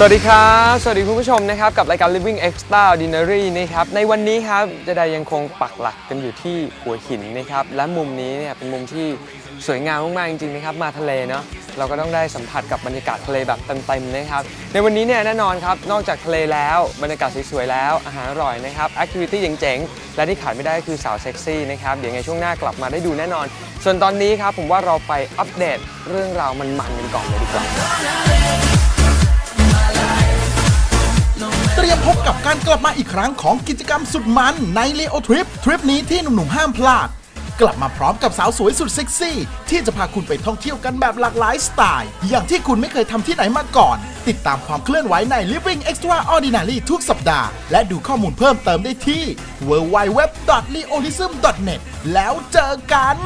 สวัสดีครับ สวัสดีคุณผู้ชมนะครับ กับรายการ Living Extraordinary นะครับ ในวันนี้ครับจะได้ยังคงปักหลักกันอยู่ที่หัวหินนะครับ และมุมนี้เนี่ยเป็นมุมที่สวยงามมากๆจริงๆนะครับ มาทะเลเนาะ เราก็ต้องได้สัมผัสกับบรรยากาศทะเลแบบเต็มๆนะครับ ในวันนี้เนี่ยแน่นอนครับ นอกจากทะเลแล้ว บรรยากาศสวยๆแล้ว อาหารอร่อยนะครับแอคทิวิตี้เจ๋งๆ และที่ขาดไม่ได้ก็คือสาวเซ็กซี่นะครับ เดี๋ยวไงช่วงหน้ากลับมาได้ดูแน่นอน ส่วนตอนนี้ครับผมว่าเราไปอัปเดตเรื่องราวมันๆกันก่อนเลยดีกว่า เตรียมพบกับการกลับมาอีกครั้งของกิจกรรมสุดมันในเลโอทริป ทริปนี้ที่หนุ่มๆห้ามพลาด กลับมาพร้อมกับสาวสวยสุดเซ็กซี่ ที่จะพาคุณไปท่องเที่ยวกันแบบหลากหลายสไตล์ อย่างที่คุณไม่เคยทำที่ไหนมาก่อน ติดตามความเคลื่อนไหวใน Living Extraordinary ทุกสัปดาห์ และดูข้อมูลเพิ่มเติมได้ที่ www.leolism.net แล้วเจอกัน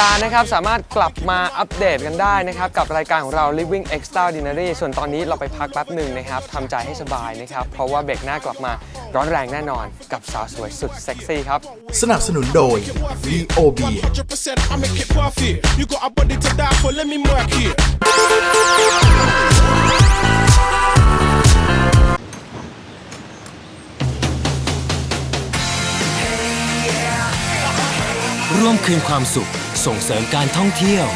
ดาห์นะครับ สามารถกลับมาอัปเดตกันได้นะครับ กับรายการของเรา Living Extraordinary ส่วนตอนนี้เราไปพักแป๊บหนึ่งนะครับทำใจให้สบายนะครับ เพราะว่าเบรกหน้ากลับมาร้อนแรงแน่นอนกับสาวสวยสุดเซ็กซี่ครับ สนับสนุนโดย Leo Beer 100% I make it perfect. You got a body to die for, let me mark it. ร่วมคืนความสุข ส่งเสริมการท่องเที่ยว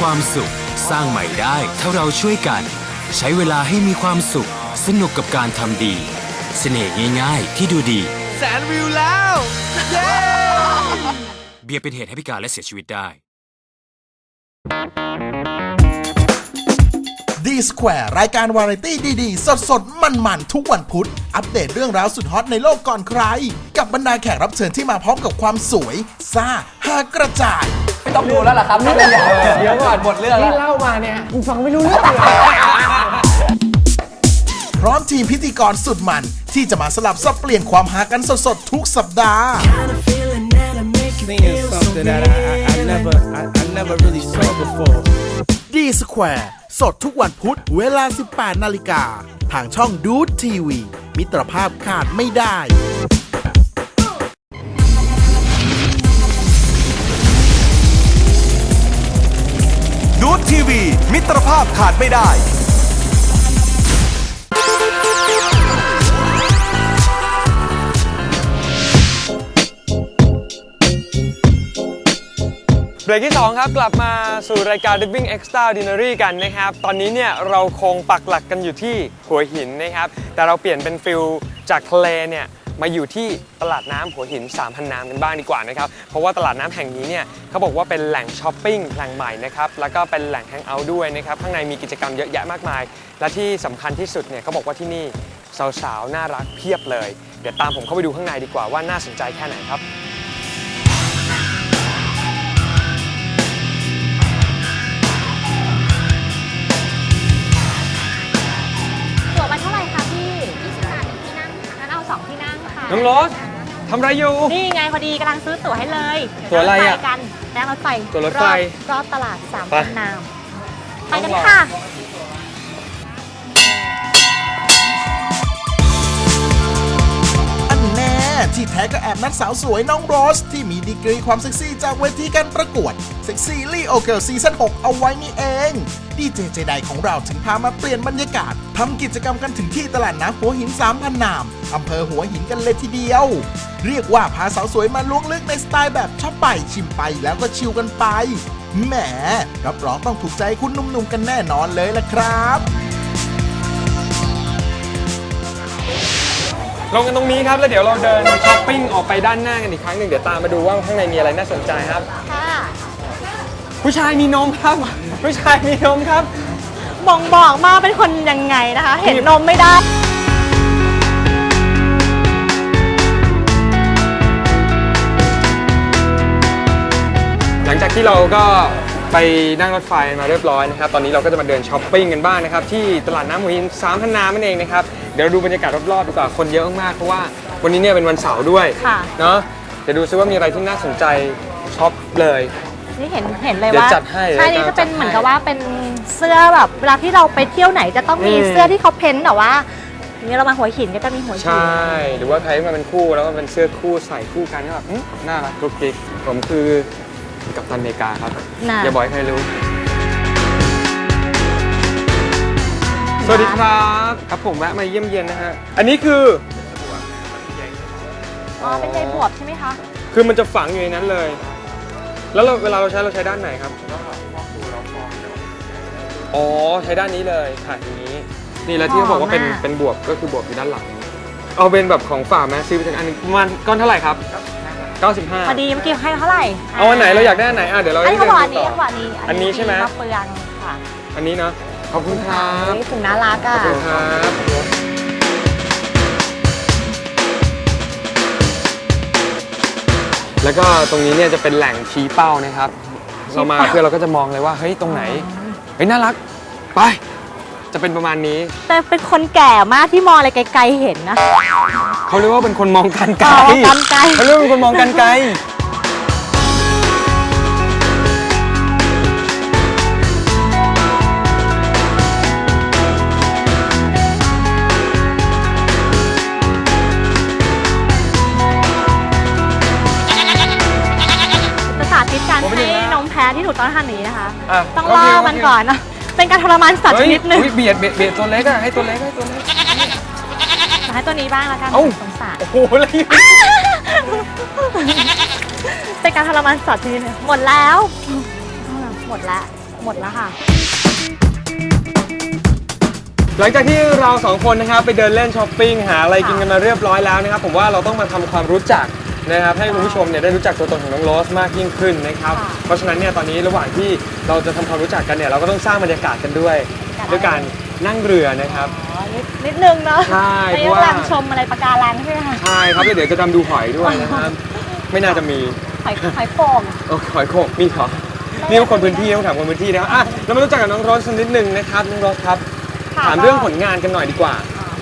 ความสุข สร้างใหม่ได้ถ้าเราช่วยกัน ใช้เวลาให้มีความสุข สนุกกับการทำดี เสน่ห์ง่ายๆ ที่ดูดี แสนวิวแล้วเบียร์เป็นเหตุให้พิการและเสียชีวิตได้ D Square รายการวาไรตี้ดีๆ สดๆ มันๆ ทุกวันพุธ อัปเดตเรื่องราวสุดฮอตในโลกก่อนใคร กับบรรดาแขกรับเชิญที่มาพร้อมกับความสวย ซ่าฮากระจาย ไม่ต้องดูแล้วล่ะครับเรื่องใหญ่เดี๋ยวก่อนหมดเรื่องแล้วเล่ามาเนี่ยฟังไม่รู้เรื่องเลยพร้อมทีมพิธีกรสุดมัน ที่จะมาสลับสับเปลี่ยนความหากันสดๆ ทุกสัปดาห์ Kind of feeling that'll make you Seeing feel so something that I, I, I never, I, I never really saw before. D Square สดทุกวันพุธเวลา 18 นาฬิกา ทางช่องดูดทีวี มิตรภาพขาดไม่ได้ดู ตรภาพขาดไม่ได้เบรกที่ 2 ครับ กลับมาสู่รายการ Living Extraordinary กันนะครับ ตอนนี้เนี่ยเราคงปักหลักกันอยู่ที่หัวหินนะครับ แต่เราเปลี่ยนเป็นฟิลจากทะเลเนี่ย มาอยู่ที่ตลาดน้ำหัวหิน3,000น้ำกันบ้างดีกว่านะครับ เพราะว่าตลาดน้ำแห่งนี้เนี่ยเขาบอกว่าเป็นแหล่งช้อปปิ้งแหล่งใหม่นะครับแล้วก็เป็นแหล่งแฮงเอาท์ด้วยนะครับข้างในมีกิจกรรมเยอะแยะมากมาย และที่สำคัญที่สุดเนี่ยเขาบอกว่าที่นี่สาวๆน่ารักเพียบเลย เดี๋ยวตามผมเข้าไปดูข้างในดีกว่าว่าน่าสนใจแค่ไหนครับ ตั๋วมาเท่าไหร่คะพี่ 20 บาทหนึ่งที่นั่งค่ะงั้นเอาสองที่ นั่งค่ะน้องโรสทำอะไรอยู่ นี่ไงพอดีกำลังซื้อตั๋วให้เลยตั๋วอะไรอะเดี๋ยวนั่งกันนั่งรถไฟตั๋วรถไฟอบรอบตลาดสามไปพันนามไปกันค่ะอันแน่ที่แท้ก็แอบนัดสาวสวยน้องโรส ที่มีดีกรีความเซ็กซี่จากเวทีการประกวดเซ็กซี่ลี่โอเกิลซีซั่น6เอาไว้นี่เอง ดีเจเจไดของเราถึงพามาเปลี่ยนบรรยากาศทำกิจกรรมกันถึงที่ตลาดน้ำหัวหิน3,000นามอำเภอหัวหินกันเลยทีเดียว เรียกว่าพาสาวสวยมาล้วงลึกในสไตล์แบบชอบไปชิมไปแล้วก็ชิลกันไปแหมรับรองต้องถูกใจคุณหนุ่มๆกันแน่นอนเลยละครับลงกันตรงนี้ครับแล้วเดี๋ยวเราเดินช้อปปิ้งออกไปด้านหน้ากันอีกครั้งหนึ่งเดี๋ยวตามมาดูว่าข้างในมีอะไรน่าสนใจครับค่ะ ผู้ชายมีนมครับ ผู้ชายมีนมครับ บ่งบอกมาเป็นคนยังไงนะคะ เห็นนมไม่ได้ หลังจากที่เราก็ไปนั่งรถไฟมาเรียบร้อยนะครับ ตอนนี้เราก็จะมาเดินช้อปปิ้งกันบ้างนะครับ ที่ตลาดน้ำหัวหินสามพันนานั่นเองนะครับ เดี๋ยวเราดูบรรยากาศรอบๆดีกว่าคนเยอะมากๆเพราะว่าวันนี้เนี่ยเป็นวันเสาร์ด้วยค่ะ เนาะเดี๋ยวดูซิว่ามีอะไรที่น่าสนใจช็อปเลย นี่เห็นเห็นเลยเดี๋ยวว่าจัดให้ใช่เดี๋นี่ยวจะเป็นจัดให้เหมือนกับว่าเป็นเสื้อแบบเวลาที่เราไปเที่ยวไหนจะต้องมีอืมเสื้อที่เขาเพ้นท์แต่ว่านี่เรามาหัวหินก็จะมีหัวหิน ใช่ หรือว่าใครมาเป็นคู่แล้วก็เป็นเสื้อคู่ใส่คู่กันก็แบบอื้อน่ารักกรุกกริกผมคือกัปตันอเมริกาครับ น่ะ อย่าบอกให้ใครรู้ สวัสดีครับครับผมแวะมาเยี่ยมเยียนนะฮะ อันนี้คือ อ๋อเป็นใยบวบใช่ไหมคะ คือมันจะฝังอยู่ในนั้นเลย แล้วเราเวลาเราใช้เราใช้ด้านไหนครับ อ๋อใช้ด้านนี้เลยค่ะอย่างนี้ นี่แล้วที่เขาบอกว่าเป็นหอมมาก เป็นบวบก็คือบวบอยู่ด้านหลัง เอาเป็นแบบของฝากไหมซื้อไปจากอันหนึงประมาณก้อนเท่าไหร่ครับ 95พอดีเมื่อกี้ให้เท่าไหร่เอาอันไหนเราอยากได้อันไหนอะเดี๋ยวเราอันนี้เขาบอกอันนี้ต่เขาบอกอันนี้อันนี้ใช่ไหมมะเฟืองค่ะอันนี้เนาะขอบคุณครับ นี่ถึงน่ารักขอะอบคุณครับ แล้วก็ตรงนี้เนี่ยจะเป็นแหล่งชี้เป้านะครับ เรามาเพื่อเราก็จะมองเลยว่าเฮ้ยตรงไหนเฮ้ยน่ารักไป จะเป็นประมาณนี้ แต่เป็นคนแก่มากที่มองอะไรไกลๆเห็นนะเขาเรียกว่าเป็นคนมองกันไกลอ๋อกันไกล เขาเรียกว่าเป็นคนมองกันไกล ที่ถูกต้องทางนี้นะคะอะต้องโอล่เคอโอเคมันก่อนนะเป็นการทรมานสัตว์ชเฮ้ยนิดหนึ่งอุ๊ยเบียดเบียดเบียดตัวเล็กอะให้ตัวเล็กให้ตัวเล็กจะให้ตัวนี้บ้างแล้วกันเอ้า สงสาร โอ้โหอะไรอยู่เป็นการทรมานสัตว์ชนิดหนึ่งหมดแล้ว หมดแล้วหมดแล้วค่ะ หลังจากที่เราสองคนนะครับไปเดินเล่นช้อปปิ้งหาอะไรกินกันมาเรียบร้อยแล้วนะครับผมว่าเราต้องมาทำความรู้จัก นะครับให้คุณผู้ชมเนี่ยได้รู้จักตัวตนของน้องโรสมากยิ่งขึ้นนะครับค่ะเพราะฉะนั้นเนี่ยตอนนี้ระหว่างที่เราจะทำความรู้จักกันเนี่ยเราก็ต้องสร้างบรรยากาศกันด้วยค่ะด้วยการนั่งเรือนะครับอ๋อนิดนิดนึงเนาะใช่ไปเพราะว่า กำลังชมอะไรปะการังใช่ไหมคะ ใช่ครับแล้วเดี๋ยวจะดำดูหอยด้วยนะครับ ไม่น่าจะมีหอยหอยโป่ง โอ้หอยโขกมีเหรอนี่เป็นคนพื้นที่ต้องถามคนพื้นที่นะครับอะเรามารู้จักกับน้องโรสสักนิดหนึ่งนะครับน้องโรสครับค่ะถามเรื่องผลงานกันหน่อยดีกว่า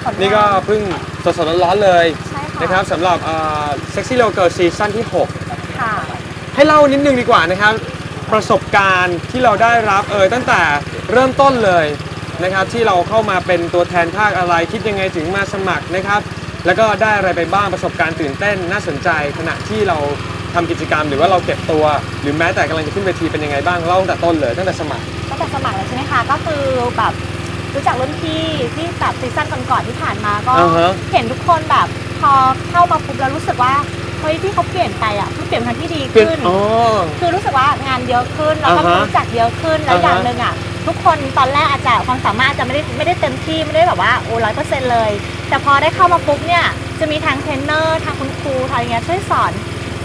ผลงานี่ก็เพิ่งสดๆร้อนๆเลยใช่ค่ะ นะครับสำหรับเซ็กซี่โลเกิร์ซีซั่นที่ ค่ะ 6 ให้เล่านิดนึงดีกว่านะครับ ประสบการณ์ที่เราได้รับเออตั้งแต่เริ่มต้นเลยนะครับ ที่เราเข้ามาเป็นตัวแทนภาคอะไรคิดยังไงถึงมาสมัครนะครับ แล้วก็ได้อะไรไปบ้างประสบการณ์ตื่นเต้นน่าสนใจ ขณะที่เราทำกิจกรรม หรือว่าเราเก็บตัว หรือแม้แต่กำลังจะขึ้นเวทีเป็นยังไงบ้างเล่าตั้งแต่ต้นเลยตั้งแต่สมัคร ตั้งแต่สมัครเลยใช่ไหมคะ ก็คือแบบรู้จักรุ่นพี่ที่แบบซีซั่นก่อนๆที่ผ่านมาก็อ่าฮะ เห็นทุกคนแบบ พอเข้ามาปุ๊บแล้วรู้สึกว่าเฮ้ยที่เขาเปลี่ยนไปอะคือเปลี่ยนไปทางที่ดีเปลี่ยนขึ้น อ๋อ คือรู้สึกว่างานเยอะขึ้นแล้วก็อ่าฮะรู้จักเยอะขึ้นแล้วอ่าฮะ อย่างหนึ่งอะทุกคนตอนแรกอาจจะความสามารถอาจจะไม่ได้ไม่ได้เต็มที่ไม่ได้แบบว่าโอ้ร้อยเปอร์เซ็นต์เลย แต่พอได้เข้ามาปุ๊บเนี่ยจะมีทางเทรนเนอร์ทางคุณครูทางอย่างเงี้ยช่วยสอน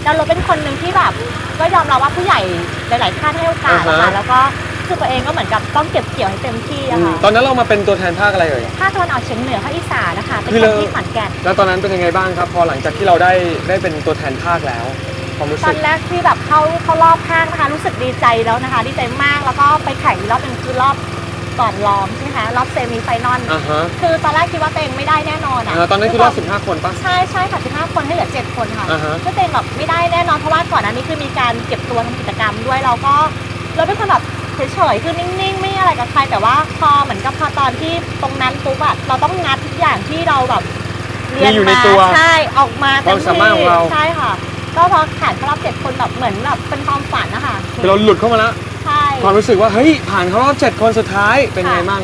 แล้วเราเป็นคนหนึ่งที่แบบก็ยอมรับว่าผู้ใหญ่หลาย ๆ ท่านให้โอกาสอ่านะฮะคะแล้วก็ คือตัวเองก็เหมือนกับต้องเก็บเกี่ยวให้เต็มที่อะค่ะตอนนั้นเรามาเป็นตัวแทนภาคอะไรเอ่ย ภาคตะวันออกเฉียงเหนือภาคอีสานนะคะเป็นคือคนเราที่ขอนแก่นแล้วตอนนั้นเป็นยังไงบ้างครับ พอหลังจากที่เราได้ได้เป็นตัวแทนภาคแล้วความรู้ตสึอกนแรกที่แบบเข้าเข้ารอบข้างนะคะ รู้สึกดีใจแล้วนะคะดีใจมากแล้วก็ไปแข่งอีกรอบหนึงคือรอบก่อนรองใช่ไหมคะรอบเซมิไฟนอลอ่าฮะคือตอนแรกคิดว่าตัวเองไม่ได้แน่นอนอะอ่าตอนนั้นคือรอบ 15 คนปะใช่ใช่ค่ะ 15 คนให้เหลือ 7 คนค่ะอ่าฮะก็ตัวเองแบบไม่ได้แน่นอนเพราะว่าก่อนหน้านี้คือมีการเก็บตัวทำกิจกรรมด้วยเราก็เราเป็นคนแบบ เฉยๆคือนิ่งๆ ไม่อะไรกับใครแต่ว่าพอเหมือนกับพอตอนที่ตรงนั้นปุ๊บอะเราต้องงัดทุกอย่างที่เราแบบเรียนมีอยู่ในมาตัวใช่ออกมาเต็ความสามารถของเรา ใช่ค่ะ ก็พอผ่านเข้ารอบเจ็ดคนแบบเหมือนแบบเป็นความฝันนะคะคือเราหลุดเข้ามาแล้ว ใช่ ความรู้สึกว่าเฮ้ยผ่านเข้ารอบเจ็ดคนสุดท้ายเป็นไงมั่ง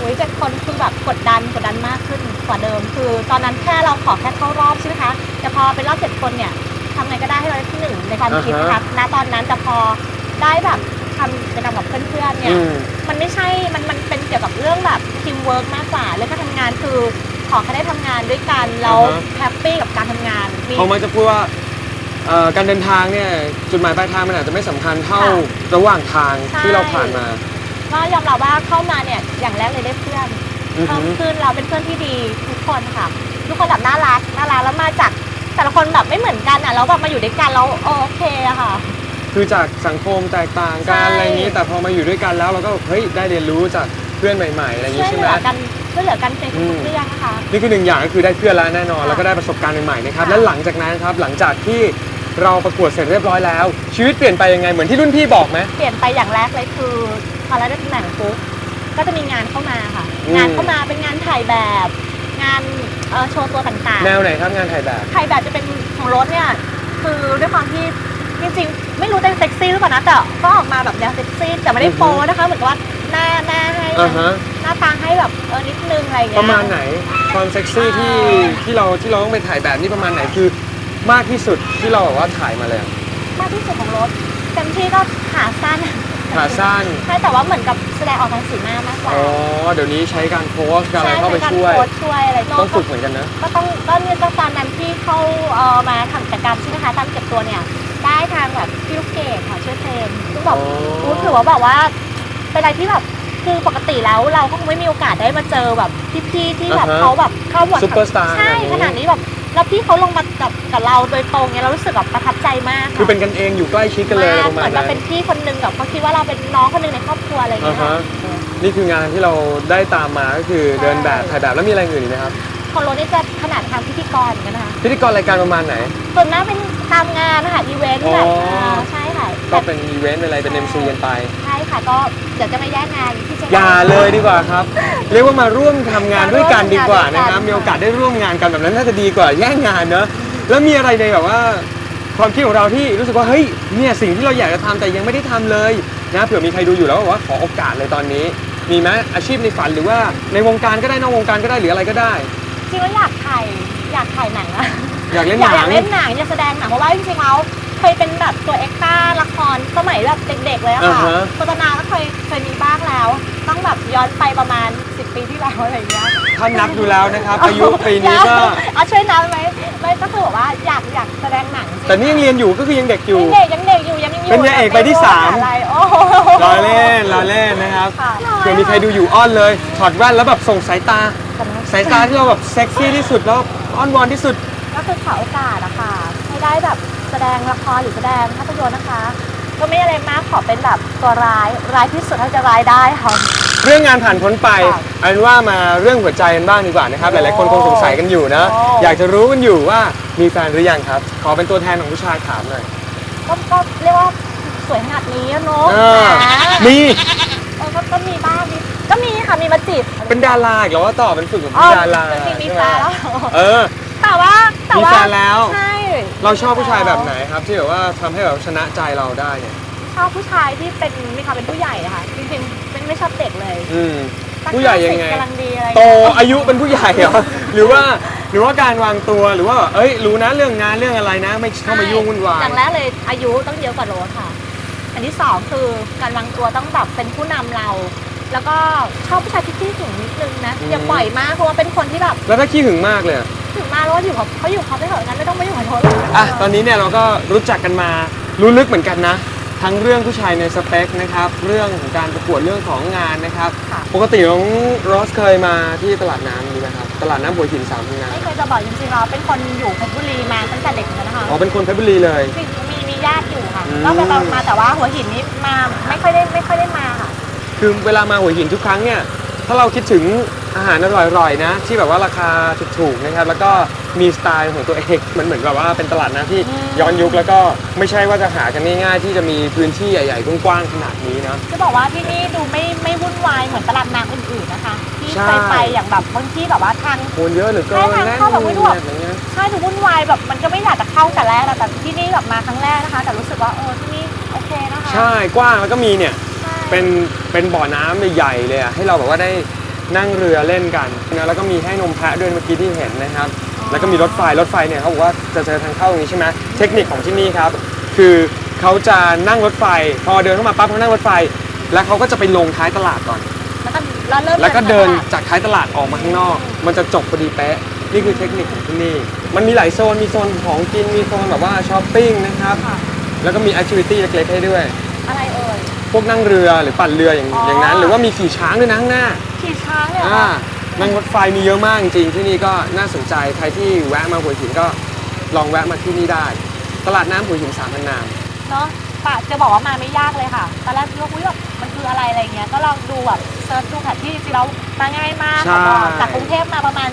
อุ้ยเจ็ดคนคือแบบกดดันกดดันมากขึ้นกว่าเดิม คือ ตอนนั้นแค่เราขอแค่เข้ารอบใช่ไหมคะแต่พอเป็นรอบเจ็ดคนเนี่ยทำไงก็ได้ให้เราได้ที่หนึ่งในความคิดนะคะณตอนนั้นแต่พอได้แบบ ทำกิจกรรมกับเพื่อนๆเนี่ย อืม มันไม่ใช่ มันมันเป็นเกี่ยวกับเรื่องแบบทีมเวิร์กมากกว่าเรื่องการทำงานคือขอแค่ได้ทำงานด้วยกันเราอ่าฮะ แฮปปี้กับการทำงานมี เขามักจะพูดว่าเอ่อการเดินทางเนี่ยจุดหมายปลายทางมันอาจจะไม่สำคัญเท่าค่ะระหว่างทางใช่ ที่เราผ่านมาก็ยอมรับว่าเข้ามาเนี่ยอย่างแรกเลยได้เพื่อน อือหือเพิ่มขึ้นเราเป็นเพื่อนที่ดีทุกคนค่ะ ทุกคนแบบน่ารักน่ารักแล้วมาจากแต่ละคนแบบไม่เหมือนกันอะแล้วแบบมาอยู่ด้วยกันแล้วโอเคอะค่ะ คือจากสังคมแตกต่างกันใช่อะไรอย่างนี้แต่พอมาอยู่ด้วยกันแล้วเราก็เฮ้ยได้เรียนรู้จากเพื่อนใหม่ๆอะไรอย่างช่นี้วยใช่เหไหมลือกันช่วยเหลือกันในอืทุมกๆเรื่องนะคะนี่คือหนึ่งอย่างก็คือได้เพื่อนแล้วแน่นอนค่ะแล้วก็ได้ประสบการณ์ใหม่ๆนะครับค่ะและหลังจากนั้นครับหลังจากที่เราประกวดเสร็จเรียบร้อยแล้ว ชีวิตเปลี่ยนไปยังไงเหมือนที่รุ่นพี่บอกไหมเปลี่ยนไปอย่างแรกเลยคือพอเราได้ตำแหน่งปุ๊บก็จะมีงานเข้ามาค่ะอืมงานเข้ามาเป็นงานถ่ายแบบ งานเอ่อโชว์ตัวต่างๆแนวไหนครับงานถ่ายแบบถ่ายแบบจะเป็นของรถเนี่ยคือด้วยความที่ จริงๆ ไม่รู้จะเซ็กซี่หรือเปล่านะแต่ก็ออกมาแบบแนวเซ็กซี่แต่ไม่ได้โป๊นะคะ เหมือนกับว่าหน้าหน้าให้อ่าฮะ หน้าตาให้แบบเออนิดนึงอะไรอย่างปเงี้ย ระมาณไหนความเซ็กซี่ที่อ่า ที่เราที่เราต้องไปถ่ายแบบนี่ประมาณไหนคือมากที่สุดที่เราแบบว่าถ่ายมาเลยอะมากที่สุดของรถเต็มที่ก็ขาสั้นขาสั้นใช่แต่ว่าเหมือนกับแสดงออกทางสีหน้ามากกว่าอ๋อเดี๋ยวนี้ใช้การโพสการอะไรเข้าไปใการช่วยโพสช่วยอะไรต้องฝึกเหมือนกันนะ ก็ต้องก็เนี่ยก็ตอนนั้นที่เข้าเอ่อมาทำกิจกรรมใช่ไหมคะตามเก็บตัวเนี่ย ได้ทางแบบพี่ลูกเกดค่ะช่วยเทรนซึ่งแบบอ๋อรู้ถือว่าแบบว่าเป็นอะไรที่แบบคือปกติแล้วเราก็คงไม่มีโอกาสได้มาเจอแบบพี่ๆที่แบบอ่าฮะเขาแบบเข้าบทซุปเปอร์สตาร์ใช่ขขนานาดดนี้นี้แบบแล้วพี่เขาลงมากับกับเราโดยตรงเนี่ยเรารู้สึกแบบประทับใจมากคือเป็นกันเองอยู่ใกล้ชิดกันเลยมากประเหมามืณอนเรานั้นเป็นพี่คนนึงแบบเขาคิดว่าเราเป็นน้องคนนึงในครอบครัวอะไรอย่างอ่าเงี้ยฮะค่ะนี่คืองานที่เราได้ตามมาก็คือใช่เดินแบบถ่ายแบบแล้วมีอะไรอื่นอีกไหมครับ ของรถนี่จะขนาดทางพิธีกรเหมือนกันนะคะพิธีกรรายการประมาณไหน ส่วนมากเป็น ตามงานนะคะอีเวนต์แบบอ๋ออ่าใช่ค่ะก็เป็นอีเวนต์เป็นอะไรเป็น MC กันไป ใช่ค่ะก็เดี๋ยวจะมาแย่งงานที่เชีงรอย่าเลยดีกว่าครับ เรียกว่ามาร่วมทำงานด้วยกันดีกว่านะครับมาร่วมทำงานด้วยกันมีโอกาสได้ร่วมงานกันแบบนั้นน่าจะดีกว่าแย่งงานเนอะแล้วมีอะไรในแบบว่า ความคิดของเราที่รู้สึกว่าเฮ้ยเนี่ยสิ่งที่เราอยากจะทำแต่ยังไม่ได้ทำเลยนะเผื่อมีใครดูอยู่แล้วบอกว่าขอโอกาสเลยตอนนี้ มีไหมอาชีพในฝันหรือว่าในวงการก็ได้นอกวงการก็ได้หรืออะไรก็ได้ จริงๆแล้วอยากถ่ายอยากถ่ายหนังอะ อยากเล่นอหยากนัอยางกเล่นหนังอยากแสดงหนังเพราะว่าจริงๆแล้วเคยเป็นแบบตัวเอ็กซ์ต้าละครสมัยแบบเด็กๆเลยอะค่ะอ่าฮะ โฆษณาก็เคยเคยมีบ้างแล้ว ต้องแบบย้อนไปประมาณ 10 ปีที่แล้วอะไรอย่างเงี้ยถ้านับดูแล้วนะครับอายุปีนี้ก็เอาช่วยนับไหมไม่ก็คือแบบว่าอยากอยากแสดงหนังจริงๆแต่นี่ยังเรียนอยู่ก็คือยังเด็กอยู่ ยังเด็กยังเด็กอยู่ยังอยู่เป็นพระเอกไปที่สาม อะไรโอ้โห รอเล่นรอเล่นนะครับค่ะ เผื่อมีใครดูอยู่อ้อนเลยถอดแว่นแล้วแบบส่งสายตา สายตาที่เราแบบเซ็กซี่ที่สุดแล้วอ้อนวอนที่สุด ก็คือขอโอกาสอะค่ะให้ได้แบบแสดงละครหรือแสดงภาพยนตร์นะคะ ก็ไม่อะไรมากขอเป็นแบบตัวร้ายร้ายที่สุดเท่าจะร้ายได้ค่ะ เรื่องงานผ่านพ้นไปค่ะ เอาเป็นว่ามาเรื่องหัวใจกันบ้างดีกว่านะครับ หลายๆคนคงสงสัยกันอยู่นะโอ้อยากจะรู้กันอยู่ว่ามีแฟนหรือยังครับ ขอเป็นตัวแทนของผู้ชายถามหน่อยก็ก็เรียกว่าสวยขนาดนี้อะเนาะเออแหมีเออก็ก็มีบ้างมีก็มีค่ะมีมาจีบเป็นดาราอีกแล้วว่าต่อเป็นฝึกกับอ๋อดาราจริงๆมีใช่ไหแฟนแล้ว เออ แต่ว่าแต่ว่ามีแฟนแล้ว ใช่เราชอบผู้ชายแบบไหนครับ ที่แบบว่าทำให้แบบชนะใจเราได้เนี่ยชอบผู้ชายที่เป็นมีความเป็นผู้ใหญ่อะค่ะจริงๆเป็นไม่ชอบเด็กเลยอืมสักผู้ใหญ่ยังไง50กำลังดีอะไรโตอายุเป็นผู้ใหญ่เหรอ หรือว่าหรือว่าการวางตัวหรือว่าเอ้ยรู้นะเรื่องงานเรื่องอะไรนะ ไม่เข้ามายุ่งวุ่นวาย อย่างแรกเลยอายุต้องเยอะกว่าโรสค่ะ อันที่สองคือการวางตัวต้องแบบเป็นผู้นำเรา แล้วก็ชอบผู้ชายที่ขี้หึงนิดนึงนะอืมอย่าปล่อยมากเพราะว่าเป็นคนที่แบบแล้วถ้าขี้หึงมากเลยอะ ถึงมาแล้วอยู่กับเขาอยู่กับเขาไปเถอะงั้นไม่ต้องมาอยู่กับโรสหรอกอะตอนนี้เนี่ยเราก็รู้จักกันมารู้ลึกเหมือนกันนะ ทั้งเรื่องผู้ชายในสเปคนะครับ เรื่องของการประกวดเรื่องของงานนะครับ ค่ะปกติน้องโรสเคยมาที่ตลาดน้ำดีไหมครับตลาดน้ำหัวหินสามพังงานไม่เคยจะบอกจริงๆเราเป็นคนอยู่เพชรบุรีมาตั้งแต่เด็กเหมือนกันนะคะอ๋อเป็นคนเพชรบุรีเลย มีมีมีญาติอยู่ค่ะอืม ก็ไปๆมาแต่ว่าหัวหินนี้มาไม่ค่อยได้ไม่ค่อยได้มาค่ะ คือเวลามาหัวหินทุกครั้งเนี่ย ถ้าเราคิดถึงอาหารอร่อยๆนะ ที่แบบว่าราคาถูกๆนะครับ แล้วก็มีสไตล์ของตัวเองมันเหมือนกับว่าเป็นตลาดน้ำที่ย้อนยุคแล้วก็ไม่ใช่ว่าจะหากันง่ายๆที่จะมีพื้นที่ใหญ่ๆกว้างๆขนาดนี้นะ จะบอกว่าที่นี่ดูไม่ไม่วุ่นวายเหมือนตลาดน้ำอื่นๆนะคะที่ใช่เคยไปอย่างแบบบางที่แบบว่าทาง คนเยอะเหลือเกินใช่ค่ะแน่นเข้าแบบไม่รู้อะไรเงี้ย ใช่ดูวุ่นวายแบบมันก็ไม่อยากจะเข้าแต่แรกอะแต่ที่นี่แบบมาครั้งแรกนะคะ แต่รู้สึกว่าเออที่นี่โอเคนะคะ ใช่กว้างแล้วก็มีเนี่ยใช่ เป็นเป็นบ่อน้ำใหญ่ๆเลยอะให้เราแบบว่าได้นั่งเรือเล่นกันนะแล้วก็มีให้นมแพะด้วยเมื่อกี้ที่เห็นนะครับ แล้วก็มีรถไฟรถไฟเนี่ยเขาบอกว่าจะเจอทางเข้าตรงนี้ใช่ไหมเทคนิคของที่นี่ครับ คือเขาจะนั่งรถไฟ พอเดินเข้ามาปั๊บเขานั่งรถไฟ แล้วเขาก็จะไปลงท้ายตลาดก่อน แล้วก็แล้วเริ่มแล้วก็เดินจากจากท้ายตลาดออกมาข้างนอก มันจะจบพอดีเป๊ะนี่คือเทคนิคของที่นี่ มันมีหลายโซน มีโซนของกิน มีโซนแบบว่าช้อปปิ้งนะครับ แล้วก็มีแอคทิวิตี้เล็กๆให้ด้วย อะไรเอ่ย พวกนั่งเรือหรือปั่นเรืออย่างอ๋ออ อย่างนั้น หรือว่ามีขี่ช้างด้วยนะข้างหน้าขี่ช้างเลยเหรออ่าคะนั่งรถไฟมีเยอะมากจริงๆที่นี่ก็น่าสนใจใครที่แวะมาหัวหินก็ลองแวะมาที่นี่ได้ ตลาดน้ำหัวหินสามพันนาม เนาะปะจะบอกว่ามาไม่ยากเลยค่ะตอนแรกคิดว่าอุ้ยแบบมันคืออะไรอะไรเงี้ยก็ลองดูแบบเซิร์ชดูแผนที่จริงๆแล้วมาง่ายมากใช่ ค่ะก็จากกรุงเทพมาประมาณ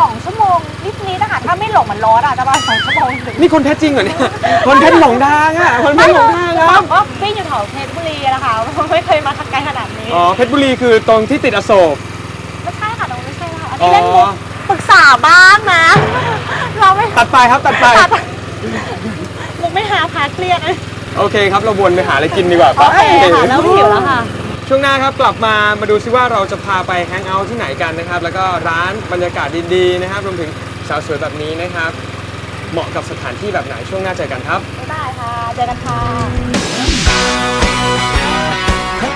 2 ชั่วโมงนิดนิดนะคะถ้าไม่หลงมันรถอะจะประมาณ2ชั่วโมงถึงนี่คนแท้จริงเหรอเนี่ย คนแท้หลงทางอะ คนแท้หลงทางครับก็วิ่งอยู่แถวเพชรบุรีนะคะไม่เคยมาทางไกลขนาดนี้ อ๋อ เพชรบุรีคือตรงที่ติดอโศก ไม่ใช่ค่ะตรงไม่ใช่ค่ะอันนี้เล่นอ๋มุอกปรึกษาบ้างนะ เราไม่ ตัดไปครับตัดไปตัดมุกไม่หาพาเครียดนะโอเคครับ เราวนไปหาอะไรกินดีกว่าโอเคค่ะเริ่มหิวแล้วค่ะ ช่วงหน้าครับกลับมามาดูซิว่าเราจะพาไปแฮงเอาท์ที่ไหนกันนะครับ แล้วก็ร้านบรรยากาศดีๆนะครับรวมถึงสาวสวยแบบนี้นะครับ เหมาะกับสถานที่แบบไหนช่วงหน้าเจอกันครับ บ๊ายบายค่ะ เจอกันค่ะ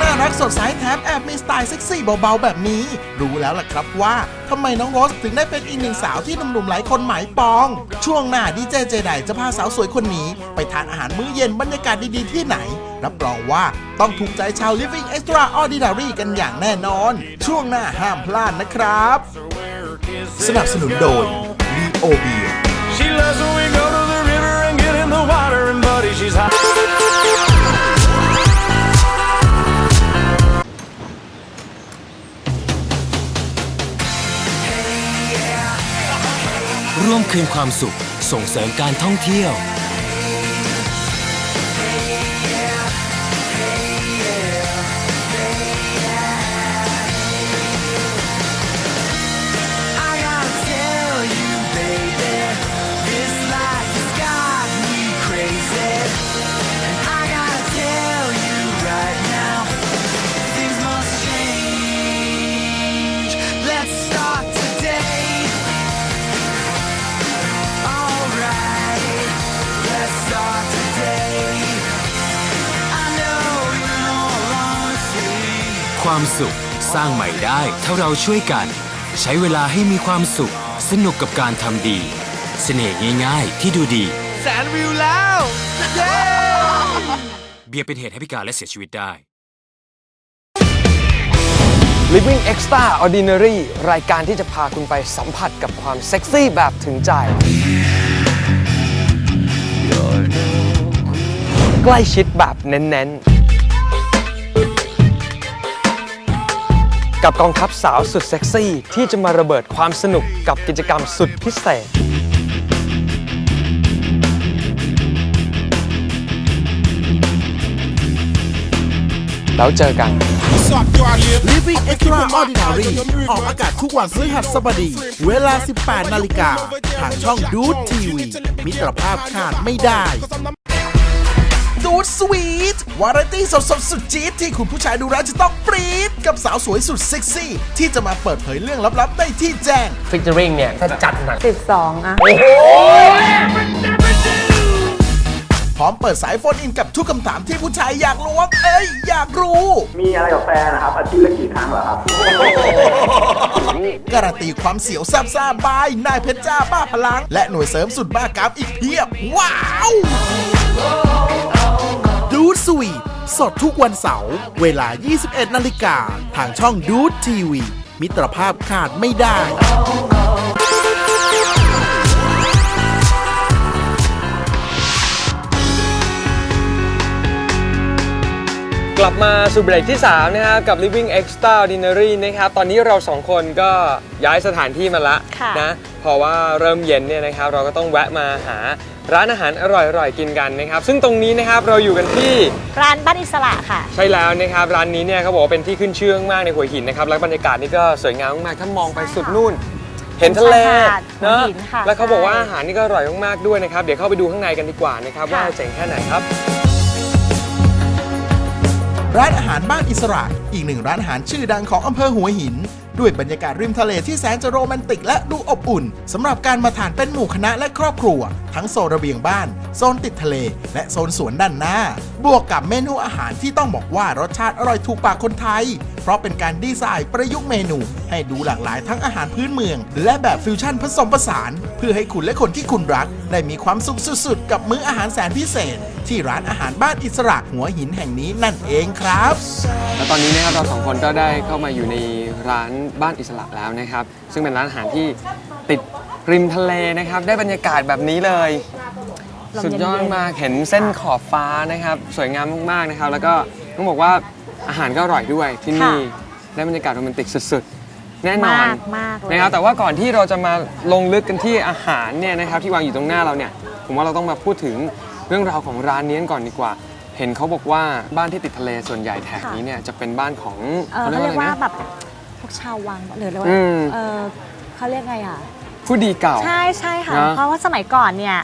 น่ารักสดใสแถมแอบมีสไตล์เซ็กซี่เบาๆแบบนี้ รู้แล้วล่ะครับว่าทำไมน้องโรสถึงได้เป็นอีกหนึ่งสาวที่หนุ่มๆหลายคนหมายปอง ช่วงหน้าดีเจเจไดจะพาสาวสวยคนนี้ ไปทานอาหารมื้อเย็นบรรยากาศดีๆที่ไหน รับรองว่าต้องถูกใจชาว Living Extraordinary กันอย่างแน่นอน ช่วงหน้าห้ามพลาดนะครับ สนับสนุนโดย b o b She loves when we go ร่วมคืนความสุข ส่งเสริมการท่องเที่ยว ความสุข สร้างใหม่ได้ถ้าเราช่วยกัน ใช้เวลาให้มีความสุข สนุกกับการทำดี เสน่ห์ง่ายๆ ที่ดูดี แสนวิวแล้วเบียร์เป็นเหตุให้พิการและเสียชีวิตได้ Living Extra Ordinary รายการที่จะพาคุณไปสัมผัสกับความเซ็กซี่แบบถึงใจ ใกล้ชิดแบบเน้นๆ กับกองทัพสาวสุดเซ็กซี่ ที่จะมาระเบิดความสนุกกับกิจกรรมสุดพิเศษ แล้วเจอกัน Living Extraordinary ออกอากาศทุกวันพฤหัสบดี เวลา 18 นาฬิกา ทางช่องดูดทีวีมิตรภาพขาดไม่ได้ ดูดสวีทวาไรตี้สดๆสุดจี๊ดที่คุณผู้ชายดูแล้วจะต้องปรี๊ดกับสาวสวยสุดเซ็กซี่ ที่จะมาเปิดเผยเรื่องลับๆในที่แจ้ง ฟิชเจอริงเนี่ยถ้าจัดหนัก 12 อะ พร้อมเปิดสายโฟนอินกับทุกคำถามที่ผู้ชายอยากล้วงเอ้ย อยากรู้ มีอะไรกับแฟนนะครับ อาทิตย์ละกี่ครั้งเหรอครับ การันตีความเสียวแซบซ่าบาย นายเพชรจ้าบ้าพลัง และหน่วยเสริมสุดบ้ากราฟอีกเพียบ ว้าวดูด สวีทสดทุกวันเสาร์เวลา 21 นาฬิกา ทางช่องดูดทีวี มิตรภาพขาดไม่ได้กกลับมาสู่เบรกที่ 3 นะครับกับ Living Extraordinary นะครับตอนนี้เราสองคนก็ย้ายสถานที่มาละค่ะ นะเพราะว่าเริ่มเย็นเนี่ยนะครับเราก็ต้องแวะมาหา ร้านอาหารอร่อยๆกินกันนะครับ ซึ่งตรงนี้นะครับเราอยู่กันที่ร้านบ้านอิสระค่ะ ใช่แล้วนะครับ ร้านนี้เนี่ยเขาบอกว่าเป็นที่ขึ้นชื่อมากในหัวหินนะครับแล้วบรรยากาศนี่ก็สวยงามมากๆถ้ามองไปสุดนู่น เห็นทะเลชายหาดเนอะหัวหินค่ะแล้วเขาบอกว่าใช่อาหารนี่ก็อร่อยมากๆด้วยนะครับ เดี๋ยวเข้าไปดูข้างในกันดีกว่านะครับค่ะว่าเจ๋งแค่ไหนครับร้านอาหารบ้านอิสระ อีกหนึ่งร้านอาหารชื่อดังของอำเภอหัวหิน ด้วยบรรยากาศริมทะเลที่แสนจะโรแมนติกและดูอบอุ่นสำหรับการมาทานเป็นหมู่คณะและครอบครัว ทั้งโซนระเบียงบ้าน โซนติดทะเล และโซนสวนด้านหน้า บวกกับเมนูอาหารที่ต้องบอกว่ารสชาติอร่อยถูกปากคนไทย เพราะเป็นการดีไซน์ประยุกต์เมนู ให้ดูหลากหลายทั้งอาหารพื้นเมือง และแบบฟิวชั่นผสมผสาน เพื่อให้คุณและคนที่คุณรัก ได้มีความสุขสุดๆ กับมื้ออาหารแสนพิเศษ ที่ร้านอาหารบ้านอิสระหัวหินแห่งนี้นั่นเองครับ แล้วตอนนี้นะครับเราสองคนก็ได้เข้ามาอยู่ในร้านบ้านอิสระแล้วนะครับ ซึ่งเป็นร้านอาหารที่ติดริมทะเลนะครับ ได้บรรยากาศแบบนี้เลย ลมสุดยอดเย็นๆมากเห็นเส้นขอบฟ้านะครับ สวยงามมากๆนะครับ แล้วก็ต้องบอกว่าอาหารก็อร่อยด้วยที่นี่ ได้บรรยากาศโรแมนติกสุดๆ แน่นอน มากมากเลยนะครับแต่ว่าก่อนที่เราจะมาลงลึกกันที่อาหารเนี่ยนะครับที่วางอยู่ตรงหน้าเราเนี่ยผมว่าเราต้องมาพูดถึงเรื่องราวของร้านนี้กันก่อนดีกว่า เห็นเขาบอกว่าบ้านที่ติดทะเลส่วนใหญ่แถบนี้เนี่ยจะเป็นบ้านของเออเขาเรียกว่าอะไรนะแบบพ วกชาววังหรือเรียกว่าอืม เออเขาเรียกไงอะ ผู้ดีเก่า ใช่ใช่ค่ะ นะเพราะว่าสมัยก่อนเนี่ย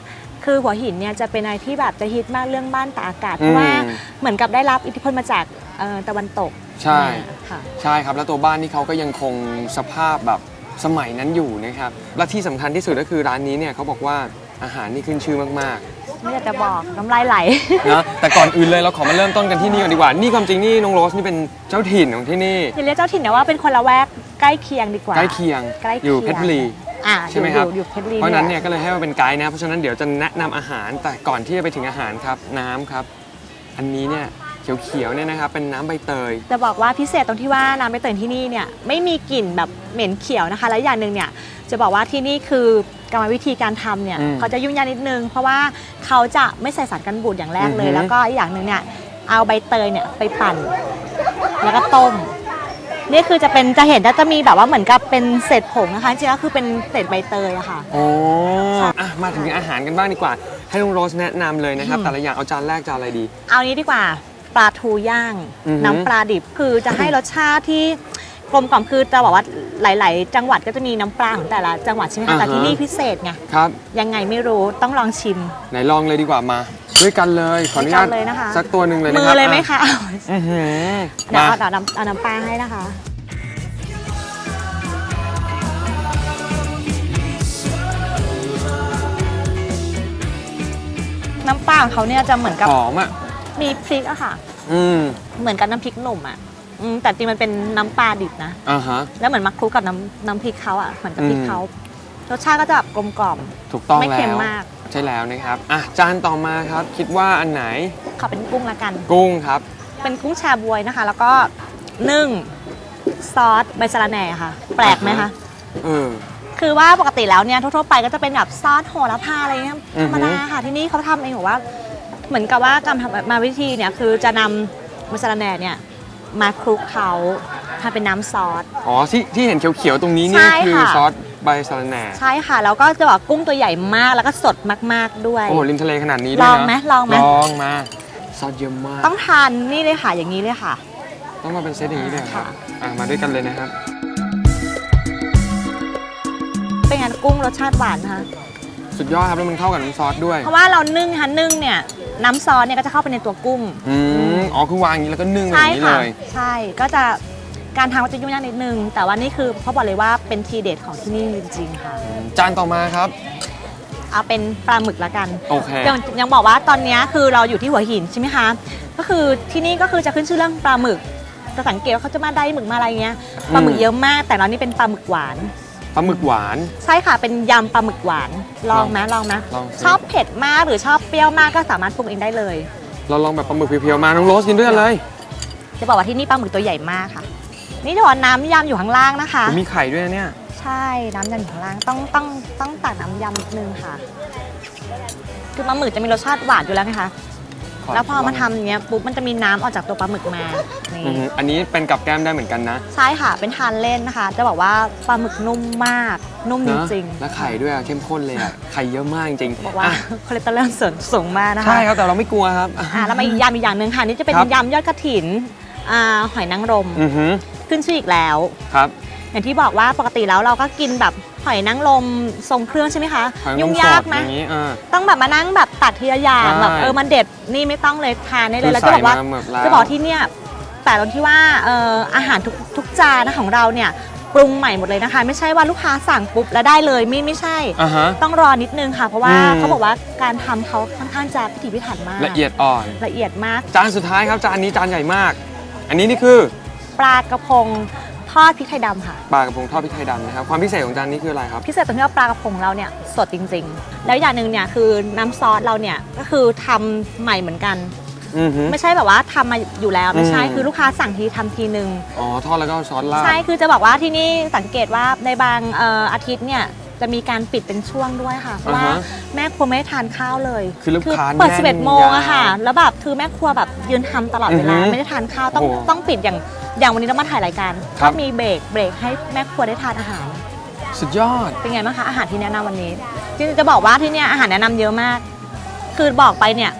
คือหัวหินเนี่ยจะเป็นอะไรที่แบบจะฮิตมากเรื่องบ้านตากอากาศเพราะว่าอืม เหมือนกับได้รับอิทธิพลมาจากเอ่อตะวันตกใช่เนี่ยค่ะ ใช่ครับแล้วตัวบ้านนี่เขาก็ยังคงสภาพแบบสมัยนั้นอยู่นะครับและที่สำคัญที่สุดก็คือร้านนี้เนี่ยเขาบอกว่าอาหารนี่ขึ้นชื่อมาก ไม่อยากจะบอกน้ำลายไหลๆนะแต่ก่อนอื่นเลยเราขอมาเริ่มต้นกันที่นี่ก่อนดีกว่า นี่ความจริงนี่น้องโรสนี่เป็นเจ้าถิ่นของที่นี่ อย่าเรียกเจ้าถิ่นนะว่าเป็นคนละแวกใกล้เคียงดีกว่า ใกล้เคียงใกล้เคียง อยู่เพชรบุรี อ่าใช่ไหมครับ อยู่อยู่เพชรบุรีเพราะฉะนั้นแหเนี่ละยก็เลยให้มาเป็นไกด์นะ เพราะฉะนั้นเดี๋ยวจะแนะนำอาหารแต่ก่อนที่จะไปถึงอาหารครับน้ำครับ อันนี้เนี่ย เขียวๆเนี่ยนะครับเป็นน้ำใบเตย จะบอกว่าพิเศษตรงที่ว่าน้ำใบเตยที่นี่เนี่ยไม่มีกลิ่นแบบเหม็นเขียวนะคะ และอย่างหนึ่งเนี่ยจะบอกว่าที่นี่คือกรรมวิธีการทำเนี่ยอืมเขาจะยุ่งยากนิดนึง เพราะว่าเขาจะไม่ใส่สารกันบูดอย่างแรกเลอืยอฮึ แล้วก็อีกอย่างหนึ่งเนี่ยเอาใบเตยเนี่ยไปปั่น แล้วก็ต้ม นี่คือจะเป็นจะเห็นว่าจะมีแบบว่าเหมือนกับเป็นเศษผงนะคะจริงๆแล้วคือเป็นเศษใบเตยอะค่ะ โอ้อะมาถึงอาหารกันบ้างดีกว่า ให้น้องโรสแนะนำเลยนะครับแต่ละอย่างเอาจานแรกจานอะไรดี เอานี้ดีกว่า ปลาทูย่าง อือฮึ น้ำปลาดิบ คือจะให้รสชาติที่กลมกล่อมคือจะบอกว่าหลาย ๆ จังหวัดก็จะมีน้ำปลาของแต่ละ จังหวัดใช่ไหมคะแต่ที่นี่พิเศษไงครับ ยังไงไม่รู้ต้องลองชิม ไหนลองเลยดีกว่ามา ด้วยกันเลยขออนุญาตด้วยกันเลยนะคะ สักตัวหนึ่งเลยนะมืครับอเลยไหมอ่คะอื้อหือเดี๋ยวมาเอาเอาน้ำเอาน้ำปลาให้นะคะ น้ำปลาของเขาเนี่ยจะเหมือนกับ หอมอะ มีพริกอะค่ะ อืมเหมือนกับน้ำพริกหนุ่มอะอืมแต่จริงมันเป็นน้ำปลาดิบนะ อ่าฮะ แล้วเหมือนมาคลุกกับน้ำน้ำพริกเขาอะเหมือนกับพริกอืมเขารสชาติก็จะแบบกลมกล่อม ถูกต้องไม่แล้วเค็มมาก ใช่แล้วนะครับอะจานต่อมาครับคิดว่าอันไหนขอเป็นกุ้งละกัน กุ้งครับ เป็นกุ้งชาบวยนะคะ แล้วก็นึ่งซอสใบสะระแหน่ค่ะ แปลกไหมอ่าคะฮะเออ คือว่าปกติแล้วเนี่ยทั่วๆไปก็จะเป็นแบบซอสโหระพาอะไรเงี้ยอืธอรฮึรมดาค่ะที่นี่เขาทำเองบอกว่า เหมือนกับว่ากรรมทำมาวิธีเนี่ยคือจะนำใบสะระแหน่เนี่ยมาคลุกเขาทำเป็นน้ำซอส อ๋อที่ที่เห็นเขียวๆตรงนี้ใช่นี่คือค่ะ ซอสใบสะระแหน่ใช่ค่ะ แล้วก็จะบอกกุ้งตัวใหญ่มากแล้วก็สดมากๆด้วย โอ้โหริมทะเลขนาดนี้ด้วยลนะองไหมลองไหม ลองมาซอสเยอะมาก ต้องทานนี่เลยค่ะอย่างนี้เลยค่ะ ต้องมาเป็นเซตอย่างนี้เลยเหรอครับค่ะ อะมาด้วยกันเลยนะครับ เป็นไงานกุ้งรสชาติหวานนะคะ สุดยอดครับแล้วมันเข้ากับน้ำซอสด้วย เพราะว่าเรานึ่งค่ะนึ่งเนี่ย น้ำซอสเนี่ยก็จะเข้าไปในตัวกุ้ง อืมอ๋อคือวางอย่างนี้แล้วก็นึ่งอใช่ย่างนี้ค่ะเลย ใช่ก็จะการทำก็จะยุ่งยากนิดนึง แต่ว่านี่คือเขาบอกเลยว่าเป็นทีเด็ดของที่นี่จริงๆค่ะ จานต่อมาครับ เอาเป็นปลาหมึกละกันโอเคยังยังบอกว่าตอนเนี้ยคือเราอยู่ที่หัวหินใช่ไหมคะ ก็คือที่นี่ก็คือจะขึ้นชื่อเรื่องปลาหมึกจะสังเกตว่าเขาจะมาได้หมึกมาอะไรเงี้ยปลาหมึกเยอะมาก แต่เรานี่เป็นปลาหมึกหวาน ปลาหมึกหวาน ใช่ค่ะเป็นยำปลาหมึกหวานลองไหมลองไหมลองสิ ชอบเผ็ดมากหรือชอบเปรี้ยวมากก็สามารถปรุงเองได้เลย เราลองแบบปลาหมึกเพียวๆมาน้องโรสกินด้วยกันเลยจะบอกว่าที่นี่ปลาหมึกตัวใหญ่มากค่ะ นี่จะบอกว่าน้ำยำอยู่ข้างล่างนะคะมีไข่ด้วยนะเนี่ย ใช่น้ำยำอยู่ข้างล่างต้องต้องต้องตักน้ำยำนิดนึงค่ะ คือปลาหมึกจะมีรสชาติหวานอยู่แล้วนะคะขอ แล้วพอลองมาทำอย่างเงี้ยปุ๊บมันจะมีน้ำออกจากตัวปลาหมึกมานี่อือฮึอันนี้เป็นกับแก้มได้เหมือนกันนะใช่ค่ะเป็นทานเล่นนะคะ จะบอกว่าปลาหมึกนุ่มมากนุ่มจเนอะริงและไข่ด้วยอะเข้มข้นเลยอะไข่เยอะมากจริงๆบอกว่าอะคอเลสเตอรอลสูงสูงมากนะคะ ใช่ครับแต่เราไม่กลัวครับ อ่าแล้วมาอีกยำอีกอย่างหนึ่งค่ะนี่จะเป็นครับ ยำยอดกระถินอ่าหอยนางรมอือฮึขึ้นชื่ออีกแล้ว ครับ อย่างที่บอกว่าปกติแล้วเราก็กินแบบ หอยนางรมทรงเครื่องใช่ไหมคะหอยนางรยุ่มงสยากดไหมอย่างนี้อ่าต้องแบบมานั่งแบบตัดทีละอย่างใช่แบบเออมันเด็ดนี่ไม่ต้องเลยทานได้เลคืยอแล้วจะบอกว่าใส่มาหมดแล้วจะบอกที่เนี่ยแต่ตรงที่ว่าเอ่ออาหารทุกทุกจานของเราเนี่ยปรุงใหม่หมดเลยนะคะ ไม่ใช่ว่าลูกค้าสั่งปุ๊บแล้วได้เลยไม่ไม่ใช่ อ่าฮะ ต้องรอนิดนึงค่ะ เพราะว่าอืม เขาบอกว่าการทำเขาค่อนข้างจะพิถีพิถันมากละเอียดอ่อน ละเอียดมาก จานสุดท้ายครับจานนี้จานใหญ่มาก อันนี้นี่คือ ปลากระพง ทอดพริกไทยดำค่ะ ปลากระพงทอดพริกไทยดำนะครับความพิเศษของจานนี้คืออะไรครับพิเศษตรงที่ว่าปลากระพงเราเนี่ยสดจริง ๆ แล้วอย่างหนึ่งเนี่ยคือน้ำซอสเราเนี่ยก็คือทำใหม่เหมือนกัน อือฮึไม่ใช่แบบว่าทำมาอยู่แล้วไม่ใช่อืม คือลูกค้าสั่งทีทำทีนึง อ๋อทอดแล้วก็เอาซอสราดใช่คือจะบอกว่าที่นี่สังเกตว่าในบางเอ่ออาทิตย์เนี่ยจะมีการปิดเป็นช่วงด้วยค่ะเพราะว่าอ่าฮะ แม่ครัวไม่ได้ทานข้าวเลยคือลูกค้าเปิดแน่น11โมงอะค่ะ ยาวแล้วแบบคือแม่ครัวแบบยืนทำตลอดเวลาอือฮึไม่ได้ทานข้าวต้องโอ้โห ต้องปิดอย่าง อย่างวันนี้เรามาถ่ายรายการครับก็มีเบรกเบรกให้แม่ครัวได้ทานอาหาร สุดยอด เป็นไงบ้างคะอาหารที่แนะนำวันนี้จริงๆจะบอกว่าที่เนี่ยอาหารแนะนำเยอะมาก คือบอกไปเนี่ย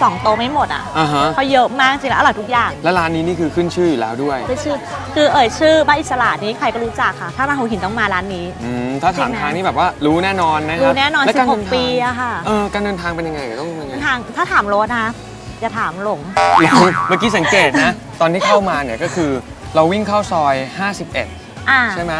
สองโตะไม่หมดอะอ่าฮะ เขาเยอะมากจริงแล้วอร่อยทุกอย่างและร้านนี้นี่คือขึ้นชื่ออยู่แล้วด้วย คือชื่อคือเอ่ยชื่อบ้านอิสระนี้ใครก็รู้จักค่ะ ถ้ามาหัวหินต้องมาร้านนี้ อืม ถ้าถามจริงนะ ทางนี่แบบว่ารู้แน่นอนนะครับรู้แน่นอน และการเดินทาง16ปีอะค่ะเออ การเดินทางเป็นยังไงต้องยังไงทางถ้าถามรถนะคะจะถามหลง เมื่อกี้สังเกตนะ ตอนที่เข้ามาเนี่ยก็คือเราวิ่งเข้าซอย51อ่าใช่ไหม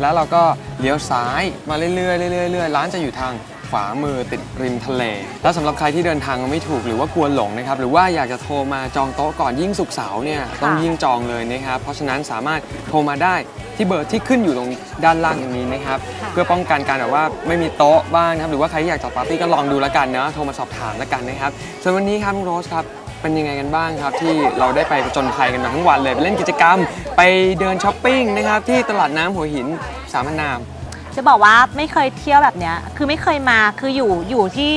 แล้วเราก็เลี้ยวซ้ายมาเรื่อยๆเรื่อยๆเรื่อยๆร้านจะอยู่ทางขวามือติดริมทะเล แล้วสำหรับใครที่เดินทางไม่ถูกหรือว่ากลัวหลงนะครับหรือว่าอยากจะโทรมาจองโต๊ะก่อนยิ่งสุกร์เสาร์เนี่ยต้องยิ่งจองเลยนะครับเพราะฉะนั้นสามารถโทรมาได้ที่เบอร์ที่ขึ้นอยู่ตรงด้านล่างอย่างนี้นะครับค่ะ เพื่อป้องกันการแบบว่าไม่มีโต๊ะบ้างนะครับหรือว่าใครที่อยากจัดปาร์ตี้ก็ลองดูแล้วกันเนาะโทรมาสอบถามแล้วกันนะครับส่วนวันนี้ครับน้องโรสครับ เป็นยังไงกันบ้างครับ ที่เราได้ไปผจญภัยกันมาทั้งวันเลยไปเล่นกิจกรรม ไปเดินช้อปปิ้งนะครับที่ตลาดน้ำหัวหินสามพนนาม จะบอกว่าไม่เคยเที่ยวแบบเนี้ย คือไม่เคยมาคืออยู่อยู่ที่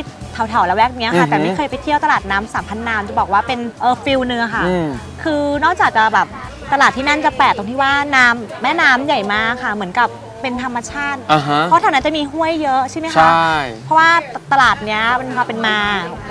แถวๆละแวกเนี้ยอือค่ะ ฮึแต่ไม่เคยไปเที่ยวตลาดน้ำสามพันนามจะบอกว่าเป็นเออฟิลเนื้อะค่ะ อืม คือนอกจากจะแบบตลาดที่นั่นจะแปลกตรงที่ว่าน้ำแม่น้ำใหญ่มากค่ะ เหมือนกับ เป็นธรรมชาติ อ่าฮะเพราะแถวนั้นจะมีห้วยเยอะใช่ไหมใช่ คะเพราะว่าตลาดเนี้ยมันมีความเป็นมา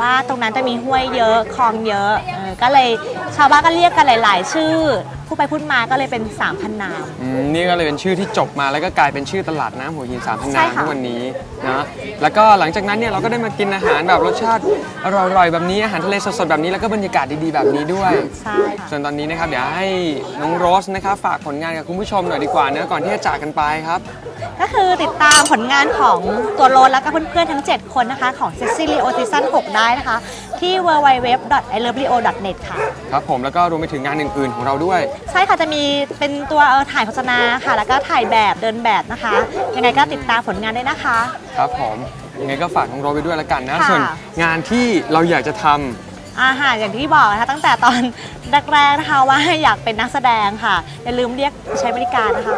ว่าตรงนั้นจะมีห้วยเยอะคลองเยอะเออก็เลยชาวบ้านก็เรียกกันหลาย ๆ ชื่อ พูดไปพูดมาก็เลยเป็นสามพันนาม อืมนี่ก็เลยเป็นชื่อที่จบมาแล้วก็กลายเป็นชื่อตลาดน้ำหัวหินสามพนใช่นามค่ะ ทุกวันนี้นะแล้วก็หลังจากนั้นเนี่ยเราก็ได้มากินอาหารแบบรสชาติอร่อยๆแบบนี้อาหารทะเลสดๆแบบนี้แล้วก็บรรยากาศดีๆแบบนี้ด้วย ใช่ค่ะ ส่วนตอนนี้นะครับเดี๋ยวให้น้องโรสนะครับฝากผลงานกับคุณผู้ชมหน่อยดีกว่านะก่อนที่จะจากกันไปครับ ก็คือติดตามผลงานของตัวโรนแล้วก็เพื่อนๆทั้ง 7 คนนะคะ ของ s e x y Leo Season 6 ได้นะคะ ที่ www.iloveleo.net ค่ะ ครับผมแล้วก็รวมไปถึงงานอื่น ๆ ของเราด้วย ใช่ค่ะจะมีเป็นตัวเออถ่ายโฆษณาค่ะ แล้วก็ถ่ายแบบเดินแบบนะคะ ยังไงก็ติดตามผลงานได้นะคะ ครับผมยังไงก็ฝากน้องโรสไปด้วยแล้วกันนะค่ะ ส่วนงานที่เราอยากจะทำ อาหารอย่างที่บอกนะคะตั้งแต่ตอนแรกๆนะคะว่าอยากเป็นนักแสดงค่ะ อย่าลืมเรียกใช้บริการนะคะ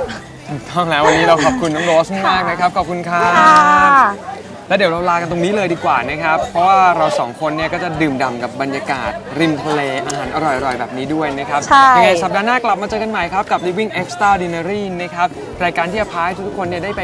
ถูกต้องแล้ววันนี้เราขอบคุณน้องโรสมากๆนะครับ ขอบคุณครับ ค่ะ แล้วเดี๋ยวเราลากันตรงนี้เลยดีกว่านะครับ เพราะว่าเราสองคนเนี่ยก็จะดื่มด่ำกับบรรยากาศ ริมทะเลอาหารอร่อยๆ แบบนี้ด้วยนะครับ ใช่ ยังไงสัปดาห์หน้ากลับมาเจอกันใหม่ครับ กับ Living Extraordinary นะครับ รายการที่จะพาให้ทุกๆคนเนี่ยได้ไป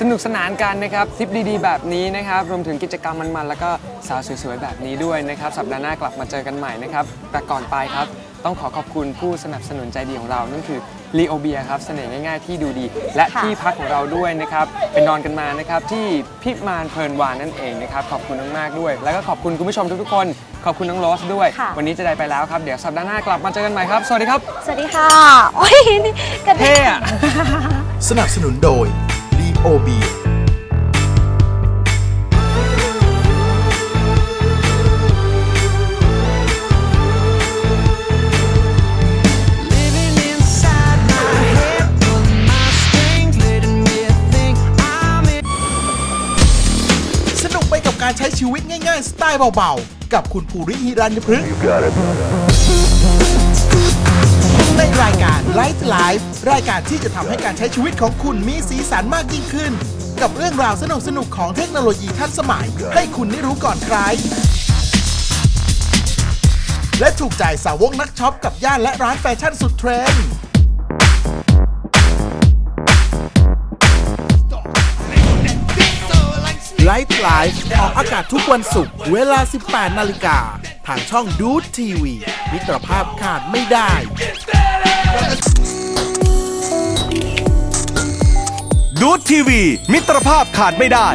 สนุกสนานกันนะครับทริปดีๆ แบบนี้นะครับ รวมถึงกิจกรรมมันๆ แล้วก็สาวสวยๆ แบบนี้ด้วยนะครับ สัปดาห์หน้ากลับมาเจอกันใหม่นะครับ แต่ก่อนไปครับ ต้องขอขอบคุณผู้สนับสนุนใจดีของเรา นั่นคือ l ีโอเบียครับเสน่ห์ง่ายๆที่ดูดี และค่ะ ที่พักของเราด้วยนะครับเป็นนอนกันมานะครับที่พิมานเพลินวานนั่นเองนะครับขอบคุณมากๆด้วย แล้วก็ขอบคุณคุณผู้ชมทุกๆคน ขอบคุณน้องโรสด้วย ค่ะ วันนี้จะได้ไปแล้วครับเดี๋ยวสัปดาห์หน้ากลับมาเจอกันใหม่ครับ สวัสดีครับสวัสดีค่ะ โอ้ยนี่กระเด็เท่นอะ สนับสนุนโดย l ีโอเบีย ช้ชีวิตง่ายๆ สไตล์เบาๆ กับคุณภูริฮิรัญพฤกษ์ในรายการ Light Life รายการที่จะทำให้การใช้ชีวิตของคุณมีสีสันมากยิ่งขึ้น กับเรื่องราวสนุกๆของเทคโนโลยีทันสมัย ให้คุณได้รู้ก่อนใครถูกใจสาวกนักช็อปกับย่านและร้านแฟชั่นสุดเทรนด์ ไลฟ์ไลฟ์ออกอากาศทุกวันศุกร์เวลา 18 นาฬิกาทางช่องดูดทีวีมิตรภาพขาดไม่ได้ดูทีวี มิตรภาพขาดไม่ได้